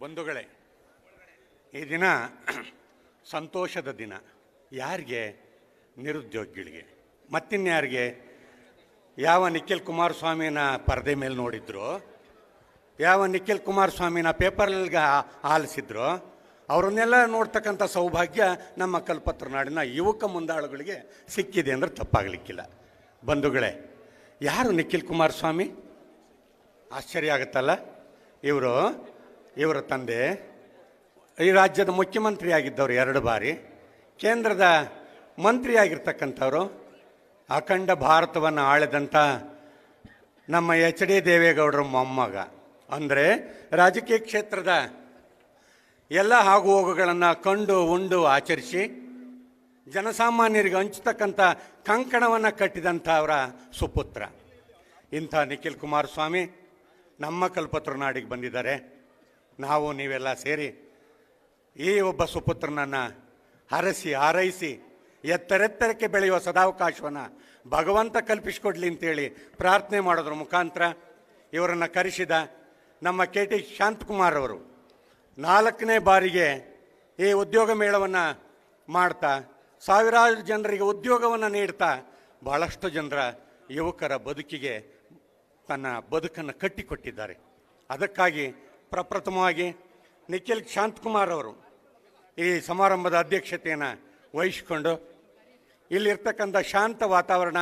ಬಂಧುಗಳೇ, ಈ ದಿನ ಸಂತೋಷದ ದಿನ. ಯಾರಿಗೆ? ನಿರುದ್ಯೋಗಿಗಳಿಗೆ. ಮತ್ತಿನ್ಯಾರಿಗೆ? ಯಾವ ನಿಖಿಲ್ ಕುಮಾರಸ್ವಾಮಿನ ಪರದೆ ಮೇಲೆ ನೋಡಿದ್ರು, ಯಾವ ನಿಖಿಲ್ ಕುಮಾರಸ್ವಾಮಿನ ಪೇಪರ್ಗೆ ಆಲಿಸಿದ್ರು ಅವರನ್ನೆಲ್ಲ ನೋಡ್ತಕ್ಕಂಥ ಸೌಭಾಗ್ಯ ನಮ್ಮ ಕಲ್ಪತ್ರ ನಾಡಿನ ಯುವಕ ಮುಂದಾಳುಗಳಿಗೆ ಸಿಕ್ಕಿದೆ ಅಂದ್ರೆ ತಪ್ಪಾಗಲಿಕ್ಕಿಲ್ಲ. ಬಂಧುಗಳೇ, ಯಾರು ನಿಖಿಲ್ ಕುಮಾರಸ್ವಾಮಿ? ಆಶ್ಚರ್ಯ ಆಗುತ್ತಲ್ಲ? ಇವರು ಇವರ ತಂದೆ. ಈ ರಾಜ್ಯದ ಮುಖ್ಯಮಂತ್ರಿ ಆಗಿದ್ದವರು ಎರಡು ಬಾರಿ. ಕೇಂದ್ರದ ಮಂತ್ರಿಯಾಗಿರ್ತಕ್ಕಂಥವರು. ಅಖಂಡ ಭಾರತವನ್ನು ಆಳಿದಂಥ ನಮ್ಮ ಎಚ್ ಡಿ ದೇವೇಗೌಡರ ಮೊಮ್ಮಗ. ಅಂದರೆ ರಾಜಕೀಯ ಕ್ಷೇತ್ರದ ಎಲ್ಲ ಆಗು ಹೋಗುಗಳನ್ನು ಕಂಡು ಉಂಡು ಆಚರಿಸಿ ಜನಸಾಮಾನ್ಯರಿಗೆ ಹಂಚತಕ್ಕಂಥ ಕಂಕಣವನ್ನು ಕಟ್ಟಿದಂಥ ಅವರ ಸುಪುತ್ರ. ಇಂಥ ನಿಖಿಲ್ ಕುಮಾರಸ್ವಾಮಿ ನಮ್ಮ ಕಲ್ಪತ್ರ ನಾಡಿಗೆ ಬಂದಿದ್ದಾರೆ. ನಾವು ನೀವೆಲ್ಲ ಸೇರಿ ಈ ಒಬ್ಬ ಸುಪುತ್ರನನ್ನು ಹರಸಿ, ಹಾರೈಸಿ, ಎತ್ತರೆತ್ತರಕ್ಕೆ ಬೆಳೆಯುವ ಸದಾವಕಾಶವನ್ನು ಭಗವಂತ ಕಲ್ಪಿಸಿಕೊಡ್ಲಿ ಅಂತೇಳಿ ಪ್ರಾರ್ಥನೆ ಮಾಡೋದ್ರ ಮುಖಾಂತರ ಇವರನ್ನು ಕರೆಸಿದ ನಮ್ಮ ಕೆ ಟಿ ಶಾಂತಕುಮಾರ್ ಅವರು ನಾಲ್ಕನೇ ಬಾರಿಗೆ ಈ ಉದ್ಯೋಗ ಮೇಳವನ್ನು ಮಾಡ್ತಾ ಸಾವಿರಾರು ಜನರಿಗೆ ಉದ್ಯೋಗವನ್ನು ನೀಡ್ತಾ ಬಹಳಷ್ಟು ಜನರ ಯುವಕರ ಬದುಕಿಗೆ ತನ್ನ ಬದುಕನ್ನು ಕಟ್ಟಿಕೊಟ್ಟಿದ್ದಾರೆ. ಅದಕ್ಕಾಗಿ ಪ್ರಪ್ರಥಮವಾಗಿ ನಿಖಿಲ್ ಶಾಂತಕುಮಾರ್ ಅವರು ಈ ಸಮಾರಂಭದ ಅಧ್ಯಕ್ಷತೆಯನ್ನು ವಹಿಸಿಕೊಂಡು ಇಲ್ಲಿರ್ತಕ್ಕಂಥ ಶಾಂತ ವಾತಾವರಣ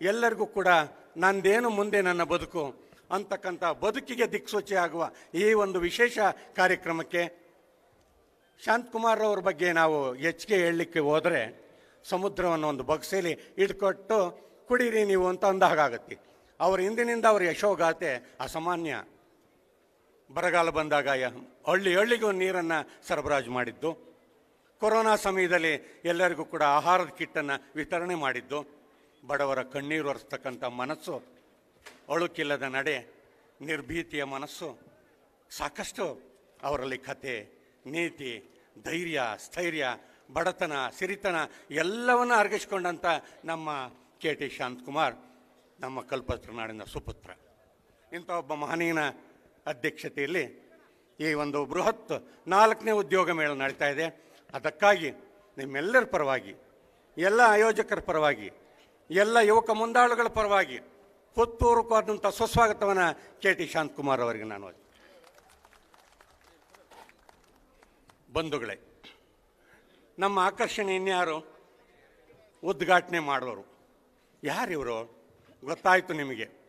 ಎಲ್ಲರಿಗೂ ಕೂಡ ನಂದೇನು ಮುಂದೆ ನನ್ನ ಬದುಕು ಅಂತಕ್ಕಂಥ ಬದುಕಿಗೆ ದಿಕ್ಸೂಚಿ ಆಗುವ ಈ ಒಂದು ವಿಶೇಷ ಕಾರ್ಯಕ್ರಮಕ್ಕೆ ಶಾಂತಕುಮಾರ್ ಅವ್ರ ಬಗ್ಗೆ ನಾವು ಹೆಚ್ಚಿಗೆ ಹೇಳಲಿಕ್ಕೆ ಹೋದರೆ ಸಮುದ್ರವನ್ನು ಒಂದು ಬಗ್ಸೇಲಿ ಇಟ್ಕೊಟ್ಟು ಕುಡೀರಿ ನೀವು ಅಂತ ಅಂದ ಹಾಗಾಗತ್ತೆ ಅವ್ರ ಹಿಂದಿನಿಂದ ಅವರ ಯಶೋಗಾತೆ ಅಸಾಮಾನ್ಯ. ಬರಗಾಲ ಬಂದಾಗ ಹಳ್ಳಿ ಹಳ್ಳಿಗೂ ನೀರನ್ನು ಸರಬರಾಜು ಮಾಡಿದ್ದು. ಕೊರೋನಾ ಸಮಯದಲ್ಲಿ ಎಲ್ಲರಿಗೂ ಕೂಡ ಆಹಾರದ ಕಿಟ್ಟನ್ನು ವಿತರಣೆ ಮಾಡಿದ್ದು. ಬಡವರ ಕಣ್ಣೀರು ಒರೆಸ್ತಕ್ಕಂಥ ಮನಸ್ಸು, ಅಳುಕಿಲ್ಲದ ನಡೆ, ನಿರ್ಭೀತಿಯ ಮನಸ್ಸು, ಸಾಕಷ್ಟು ಅವರಲ್ಲಿ ಕತೆ ನೀತಿ, ಧೈರ್ಯ, ಸ್ಥೈರ್ಯ, ಬಡತನ, ಸಿರಿತನ ಎಲ್ಲವನ್ನು ಅರಗಿಸ್ಕೊಂಡಂಥ ನಮ್ಮ ಕೆ ಟಿ ಶಾಂತಕುಮಾರ್, ನಮ್ಮ ಕಲ್ಪತರು ನಾಡಿನ ಸುಪುತ್ರ. ಇಂಥ ಒಬ್ಬ ಮಹನೀಯನ ಅಧ್ಯಕ್ಷತೆಯಲ್ಲಿ ಈ ಒಂದು ಬೃಹತ್ ನಾಲ್ಕನೇ ಉದ್ಯೋಗ ಮೇಳ ನಡೀತಾ ಇದೆ. ಅದಕ್ಕಾಗಿ ನಿಮ್ಮೆಲ್ಲರ ಪರವಾಗಿ, ಎಲ್ಲ ಆಯೋಜಕರ ಪರವಾಗಿ, ಎಲ್ಲ ಯುವಕ ಮುಂದಾಳುಗಳ ಪರವಾಗಿ ಹೃತ್ಪೂರ್ವಕವಾದಂಥ ಸುಸ್ವಾಗತವನ್ನು ಕೆ ಟಿ ಶಾಂತಕುಮಾರ್ ಅವರಿಗೆ ನಾನು ಬಂಧುಗಳೇ, ನಮ್ಮ ಆಕರ್ಷಣೆ ಇನ್ಯಾರು? ಉದ್ಘಾಟನೆ ಮಾಡೋರು. ಯಾರಿವರು? ಗೊತ್ತಾಯಿತು ನಿಮಗೆ.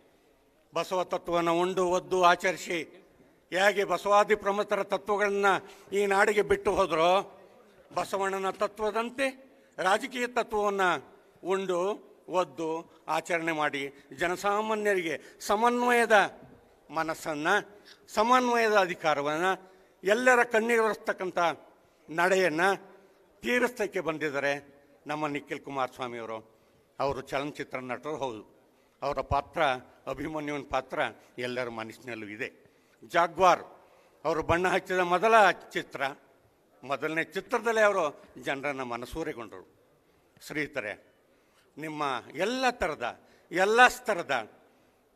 ಬಸವ ತತ್ವವನ್ನು ಉಂಡು ಒದ್ದು ಆಚರಿಸಿ ಹೇಗೆ ಬಸವಾದಿ ಪ್ರಮುಖರ ತತ್ವಗಳನ್ನ ಈ ನಾಡಿಗೆ ಬಿಟ್ಟು ಹೋದರೋ ಬಸವಣ್ಣನ ತತ್ವದಂತೆ ರಾಜಕೀಯ ತತ್ವವನ್ನು ಉಂಡು ಒದ್ದು ಆಚರಣೆ ಮಾಡಿ ಜನಸಾಮಾನ್ಯರಿಗೆ ಸಮನ್ವಯದ ಮನಸ್ಸನ್ನು, ಸಮನ್ವಯದ ಅಧಿಕಾರವನ್ನು, ಎಲ್ಲರ ಕಣ್ಣೀರಿಸ್ತಕ್ಕಂಥ ನಡೆಯನ್ನು ತೀರಿಸ್ತಕ್ಕೆ ಬಂದಿದ್ದಾರೆ ನಮ್ಮ ನಿಖಿಲ್ ಕುಮಾರಸ್ವಾಮಿಯವರು. ಅವರು ಚಲನಚಿತ್ರ ನಟರು, ಹೌದು. ಅವರ ಪಾತ್ರ, ಅಭಿಮನ್ಯುವಿನ ಪಾತ್ರ ಎಲ್ಲರ ಮನಸ್ಸಿನಲ್ಲೂ ಇದೆ. ಜಾಗ್ವಾರ್, ಅವರು ಬಣ್ಣ ಹಚ್ಚಿದ ಮೊದಲ ಚಿತ್ರ, ಮೊದಲನೇ ಚಿತ್ರದಲ್ಲೇ ಅವರು ಜನರನ್ನು ಮನಸೂರೆಗೊಂಡರು. ಸ್ನೇಹಿತರೆ, ನಿಮ್ಮ ಎಲ್ಲ ಥರದ, ಎಲ್ಲ ಸ್ತರದ,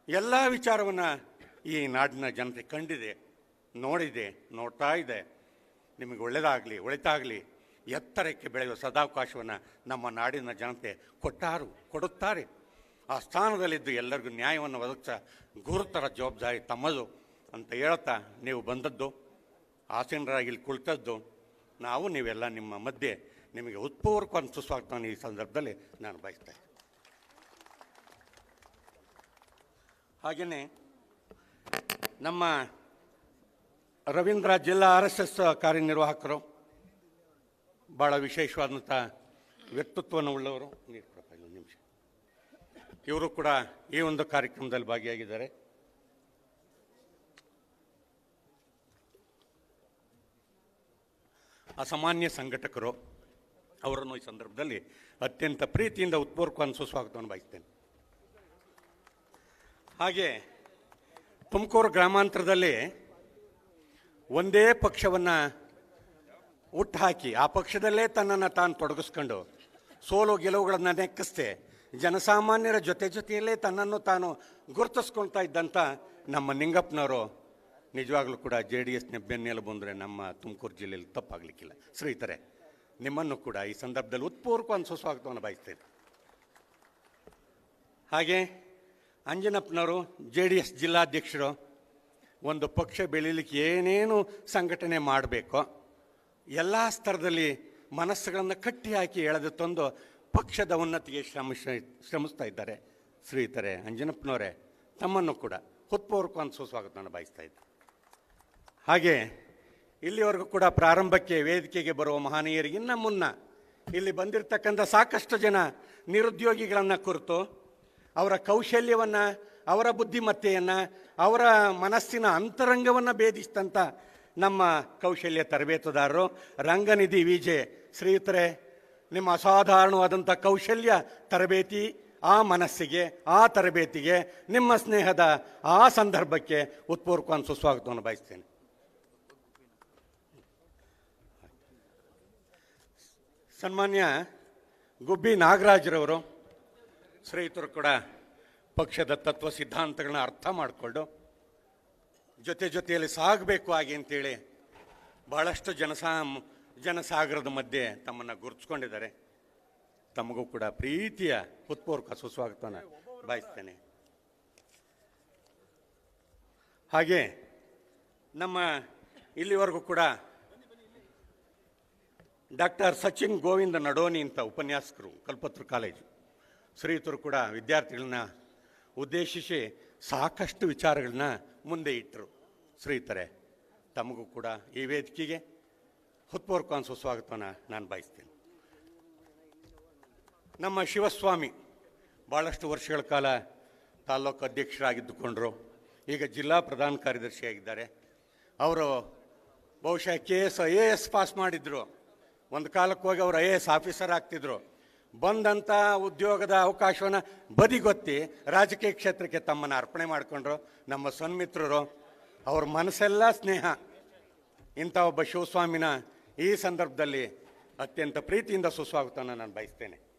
ಎಲ್ಲ ವಿಚಾರವನ್ನು ಈ ನಾಡಿನ ಜನತೆ ಕಂಡಿದೆ, ನೋಡಿದೆ, ನೋಡ್ತಾ ಇದೆ. ನಿಮಗೆ ಒಳ್ಳೆಯದಾಗಲಿ ಒಳಿತಾಗಲಿ, ಎತ್ತರಕ್ಕೆ ಬೆಳೆಯುವ ಸದಾವಕಾಶವನ್ನು ನಮ್ಮ ನಾಡಿನ ಜನತೆ ಕೊಟ್ಟಾರು, ಕೊಡುತ್ತಾರೆ. ಆ ಸ್ಥಾನದಲ್ಲಿದ್ದು ಎಲ್ಲರಿಗೂ ನ್ಯಾಯವನ್ನು ಒದಗಿಸ ಗುರುತರ ಜವಾಬ್ದಾರಿ ತಮ್ಮದು ಅಂತ ಹೇಳ್ತಾ ನೀವು ಬಂದದ್ದು, ಆಸೀನರಾಗಿ ಇಲ್ಲಿ ಕುಳಿತದ್ದು, ನಾವು ನೀವೆಲ್ಲ ನಿಮ್ಮ ಮಧ್ಯೆ ನಿಮಗೆ ಉತ್ಪೂರ್ವಕ ಸುಸ್ವಾಗತ ಈ ಸಂದರ್ಭದಲ್ಲಿ ನಾನು ಬಯಸ್ತೇನೆ. ಹಾಗೆಯೇ ನಮ್ಮ ರವೀಂದ್ರ ಜಿಲ್ಲಾ ಆರ್ ಎಸ್ ಎಸ್ ಕಾರ್ಯನಿರ್ವಾಹಕರು ಭಾಳ ವಿಶೇಷವಾದಂಥ ವ್ಯಕ್ತಿತ್ವವನ್ನು ಉಳ್ಳವರು. ಇವರು ಕೂಡ ಈ ಒಂದು ಕಾರ್ಯಕ್ರಮದಲ್ಲಿ ಭಾಗಿಯಾಗಿದ್ದಾರೆ. ಅಸಾಮಾನ್ಯ ಸಂಘಟಕರು ಅವರನ್ನು ಈ ಸಂದರ್ಭದಲ್ಲಿ ಅತ್ಯಂತ ಪ್ರೀತಿಯಿಂದ ಉತ್ಪೂರ್ವಕ ಸುಸ್ವಾಗತವನ್ನು ಬಯಸ್ತೇನೆ. ಹಾಗೆ ತುಮಕೂರು ಗ್ರಾಮಾಂತರದಲ್ಲಿ ಒಂದೇ ಪಕ್ಷವನ್ನು ಹುಟ್ಟುಹಾಕಿ ಆ ಪಕ್ಷದಲ್ಲೇ ತನ್ನನ್ನು ತಾನು ತೊಡಗಿಸ್ಕೊಂಡು ಸೋಲು ಗೆಲುವುಗಳನ್ನು ನೆಕ್ಕಿಸ್ತೆ ಜನಸಾಮಾನ್ಯರ ಜೊತೆ ಜೊತೆಯಲ್ಲೇ ತನ್ನನ್ನು ತಾನು ಗುರುತಿಸ್ಕೊಳ್ತಾ ಇದ್ದಂಥ ನಮ್ಮ ನಿಂಗಪ್ಪನವರು, ನಿಜವಾಗ್ಲೂ ಕೂಡ ಜೆ ಡಿ ಎಸ್ನ ಬೆನ್ನೆಲು ಬಂದರೆ ನಮ್ಮ ತುಮಕೂರು ಜಿಲ್ಲೆಯಲ್ಲಿ ತಪ್ಪಾಗಲಿಕ್ಕಿಲ್ಲ. ಸ್ನೇಹಿತರೆ, ನಿಮ್ಮನ್ನು ಕೂಡ ಈ ಸಂದರ್ಭದಲ್ಲಿ ಉತ್ಪೂರ್ವಕ ಸುಸ್ವಾಗತವನ್ನು ಬಯಸ್ತೇನೆ. ಹಾಗೆ ಅಂಜನಪ್ಪನವರು, ಜೆ ಡಿ ಎಸ್ ಜಿಲ್ಲಾಧ್ಯಕ್ಷರು ಒಂದು ಪಕ್ಷ ಬೆಳೀಲಿಕ್ಕೆ ಏನೇನು ಸಂಘಟನೆ ಮಾಡಬೇಕೋ, ಎಲ್ಲ ಸ್ತರದಲ್ಲಿ ಮನಸ್ಸುಗಳನ್ನು ಕಟ್ಟಿ ಹಾಕಿ ಎಳೆದು ತಂದು ಪಕ್ಷದ ಉನ್ನತಿಗೆ ಶ್ರಮಿಸ ಶ್ರಮಿಸ್ತಾ ಇದ್ದಾರೆ ಶ್ರೀತರೆ ಅಂಜನಪ್ಪನವರೇ, ತಮ್ಮನ್ನು ಕೂಡ ಹೃತ್ಪೂರ್ವಕ ಸುಸ್ವಾಗತವನ್ನು ಬಯಸ್ತಾ ಇದ್ದೆ. ಹಾಗೆ ಇಲ್ಲಿವರೆಗೂ ಕೂಡ ಪ್ರಾರಂಭಕ್ಕೆ, ವೇದಿಕೆಗೆ ಬರುವ ಮಹನೀಯರಿಗೆ ಇನ್ನ ಮುನ್ನ ಇಲ್ಲಿ ಬಂದಿರತಕ್ಕಂಥ ಸಾಕಷ್ಟು ಜನ ನಿರುದ್ಯೋಗಿಗಳನ್ನು ಕುರಿತು ಅವರ ಕೌಶಲ್ಯವನ್ನು, ಅವರ ಬುದ್ಧಿಮತ್ತೆಯನ್ನು, ಅವರ ಮನಸ್ಸಿನ ಅಂತರಂಗವನ್ನು ಭೇದಿಸಿದಂಥ ನಮ್ಮ ಕೌಶಲ್ಯ ತರಬೇತುದಾರರು ರಂಗನಿಧಿ ವಿಜೆ ಶ್ರೀಯುತರೆ ನಿಮ್ಮ ಅಸಾಧಾರಣವಾದಂಥ ಕೌಶಲ್ಯ ತರಬೇತಿ ಆ ಮನಸ್ಸಿಗೆ, ಆ ತರಬೇತಿಗೆ, ನಿಮ್ಮ ಸ್ನೇಹದ ಆ ಸಂದರ್ಭಕ್ಕೆ ಉತ್ಪೂರ್ವಕ ಸುಸ್ವಾಗತವನ್ನು ಬಯಸ್ತೇನೆ. ಸನ್ಮಾನ್ಯ ಗುಬ್ಬಿ ನಾಗರಾಜರವರು, ಸ್ನೇಹಿತರು ಕೂಡ ಪಕ್ಷದ ತತ್ವ ಸಿದ್ಧಾಂತಗಳನ್ನ ಅರ್ಥ ಮಾಡಿಕೊಂಡು ಜೊತೆ ಜೊತೆಯಲ್ಲಿ ಸಾಗಬೇಕು ಹಾಗೆ ಅಂತೇಳಿ ಬಹಳಷ್ಟು ಜನಸಾ ಜನಸಾಗರದ ಮಧ್ಯೆ ತಮ್ಮನ್ನು ಗುರುತಿಸ್ಕೊಂಡಿದ್ದಾರೆ. ತಮಗೂ ಕೂಡ ಪ್ರೀತಿಯ ಉತ್ಪೂರ್ವಕ ಸುಸ್ವಾಗತವನ್ನು ಬಯಸ್ತೇನೆ. ಹಾಗೆ ನಮ್ಮ ಇಲ್ಲಿವರೆಗೂ ಕೂಡ ಡಾಕ್ಟರ್ ಸಚಿನ್ ಗೋವಿಂದ ನಡೋನಿ ಅಂತ ಉಪನ್ಯಾಸಕರು, ಕಲ್ಪತ್ರ ಕಾಲೇಜು. ಶ್ರೀಯುತರು ಕೂಡ ವಿದ್ಯಾರ್ಥಿಗಳನ್ನ ಉದ್ದೇಶಿಸಿ ಸಾಕಷ್ಟು ವಿಚಾರಗಳನ್ನ ಮುಂದೆ ಇಟ್ಟರು. ಶ್ರೀಯುತರೆ ತಮಗೂ ಕೂಡ ಈ ವೇದಿಕೆಗೆ ಹೃತ್ಪೂರ್ವಕ ಸುಸ್ವಾಗತವನ್ನು ನಾನು ಬಯಸ್ತೇನೆ. ನಮ್ಮ ಶಿವಸ್ವಾಮಿ ಭಾಳಷ್ಟು ವರ್ಷಗಳ ಕಾಲ ತಾಲ್ಲೂಕು ಅಧ್ಯಕ್ಷರಾಗಿದ್ದುಕೊಂಡರು. ಈಗ ಜಿಲ್ಲಾ ಪ್ರಧಾನ ಕಾರ್ಯದರ್ಶಿಯಾಗಿದ್ದಾರೆ. ಅವರು ಬಹುಶಃ K S A S pass ಮಾಡಿದ್ರು. ಒಂದು ಕಾಲಕ್ಕೆ ಹೋಗಿ ಅವರು ಐ ಎ ಎಸ್ ಆಫೀಸರ್ ಆಗ್ತಿದ್ರು. ಬಂದಂಥ ಉದ್ಯೋಗದ ಅವಕಾಶವನ್ನು ಬದಿಗೊತ್ತಿ ರಾಜಕೀಯ ಕ್ಷೇತ್ರಕ್ಕೆ ತಮ್ಮನ್ನು ಅರ್ಪಣೆ ಮಾಡಿಕೊಂಡ್ರು. ನಮ್ಮ ಸನ್ಮಿತ್ರರು, ಅವ್ರ ಮನಸ್ಸೆಲ್ಲ ಸ್ನೇಹ. ಇಂಥ ಒಬ್ಬ ಶಿವಸ್ವಾಮಿನ ಈ ಸಂದರ್ಭದಲ್ಲಿ ಅತ್ಯಂತ ಪ್ರೀತಿಯಿಂದ ಸುಸ್ವಾಗತವನ್ನು ನಾನು ಬಯಸ್ತೇನೆ.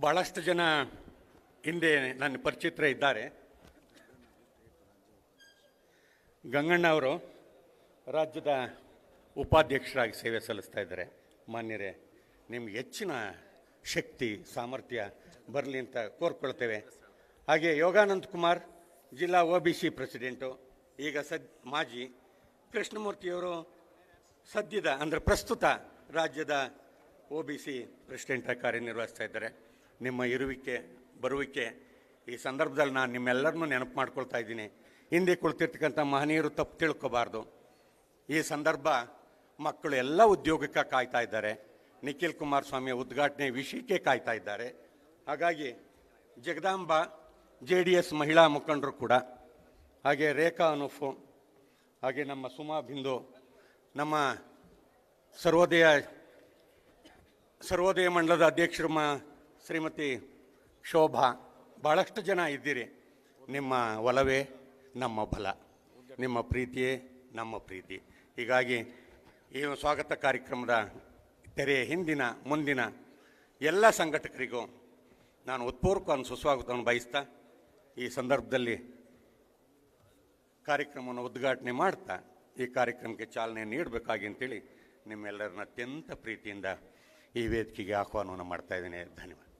ಭಾಳಷ್ಟು ಜನ ಹಿಂದೆ ನನ್ನ ಪರಿಚಿತ್ರ ಇದ್ದಾರೆ. ಗಂಗಣ್ಣ ಅವರು ರಾಜ್ಯದ ಉಪಾಧ್ಯಕ್ಷರಾಗಿ ಸೇವೆ ಸಲ್ಲಿಸ್ತಾ ಇದ್ದಾರೆ. ಮಾನ್ಯರೇ, ನಿಮ್ಗೆ ಹೆಚ್ಚಿನ ಶಕ್ತಿ, ಸಾಮರ್ಥ್ಯ ಬರಲಿ ಅಂತ ಕೋರ್ಕೊಳ್ತೇವೆ. ಹಾಗೆ ಯೋಗಾನಂದ್ ಕುಮಾರ್ ಜಿಲ್ಲಾ ಒ ಬಿ ಸಿ ಪ್ರೆಸಿಡೆಂಟು ಈಗ ಸದ್, ಮಾಜಿ ಕೃಷ್ಣಮೂರ್ತಿಯವರು ಸದ್ಯದ, ಅಂದರೆ ಪ್ರಸ್ತುತ ರಾಜ್ಯದ ಒ ಬಿ ಸಿ ಪ್ರೆಸಿಡೆಂಟಾಗಿ ಕಾರ್ಯನಿರ್ವಹಿಸ್ತಾ ಇದ್ದಾರೆ. ನಿಮ್ಮ ಇರುವಿಕೆ, ಬರುವಿಕೆ, ಈ ಸಂದರ್ಭದಲ್ಲಿ ನಾನು ನಿಮ್ಮೆಲ್ಲರನ್ನೂ ನೆನಪು ಮಾಡ್ಕೊಳ್ತಾ ಇದ್ದೀನಿ. ಹಿಂದೆ ಕುಳಿತಿರ್ತಕ್ಕಂಥ ಮಹನೀಯರು ತಪ್ಪು ತಿಳ್ಕೋಬಾರ್ದು. ಈ ಸಂದರ್ಭ ಮಕ್ಕಳು ಎಲ್ಲ ಉದ್ಯೋಗಕ್ಕೆ ಕಾಯ್ತಾ ಇದ್ದಾರೆ. ನಿಖಿಲ್ ಕುಮಾರಸ್ವಾಮಿಯ ಉದ್ಘಾಟನೆ ವಿಷಯಕ್ಕೆ ಕಾಯ್ತಾ ಇದ್ದಾರೆ. ಹಾಗಾಗಿ ಜಗದಾಂಬ ಜೆ ಡಿ ಎಸ್ ಮಹಿಳಾ ಮುಖಂಡರು ಕೂಡ, ಹಾಗೆ ರೇಖಾ ಅನುಫು, ಹಾಗೆ ನಮ್ಮ ಸುಮಾ ಬಿಂದು, ನಮ್ಮ ಸರ್ವೋದಯ ಸರ್ವೋದಯ ಮಂಡಲದ ಅಧ್ಯಕ್ಷರು ಮ, ಶ್ರೀಮತಿ ಶೋಭಾ ಭಾಳಷ್ಟು ಜನ ಇದ್ದೀರಿ. ನಿಮ್ಮ ಒಲವೇ, ನಮ್ಮ ಬಲ, ನಿಮ್ಮ ಪ್ರೀತಿಯೇ, ನಮ್ಮ ಪ್ರೀತಿ. ಹೀಗಾಗಿ ಈ ಸ್ವಾಗತ ಕಾರ್ಯಕ್ರಮದ ತೆರೆಯ ಹಿಂದಿನ, ಮುಂದಿನ ಎಲ್ಲ ಸಂಘಟಕರಿಗೂ ನಾನು ಉತ್ಪೂರ್ವಕ ಸುಸ್ವಾಗತವನ್ನು ಬಯಸ್ತಾ ಈ ಸಂದರ್ಭದಲ್ಲಿ ಕಾರ್ಯಕ್ರಮವನ್ನು ಉದ್ಘಾಟನೆ ಮಾಡ್ತಾ ಈ ಕಾರ್ಯಕ್ರಮಕ್ಕೆ ಚಾಲನೆ ನೀಡಬೇಕಾಗಿ ಅಂತೇಳಿ ನಿಮ್ಮೆಲ್ಲರನ್ನ ಅತ್ಯಂತ ಪ್ರೀತಿಯಿಂದ ಈ ವೇದಿಕೆಗೆ ಆಹ್ವಾನವನ್ನು ಮಾಡ್ತಾ ಇದ್ದೇನೆ. ಧನ್ಯವಾದ.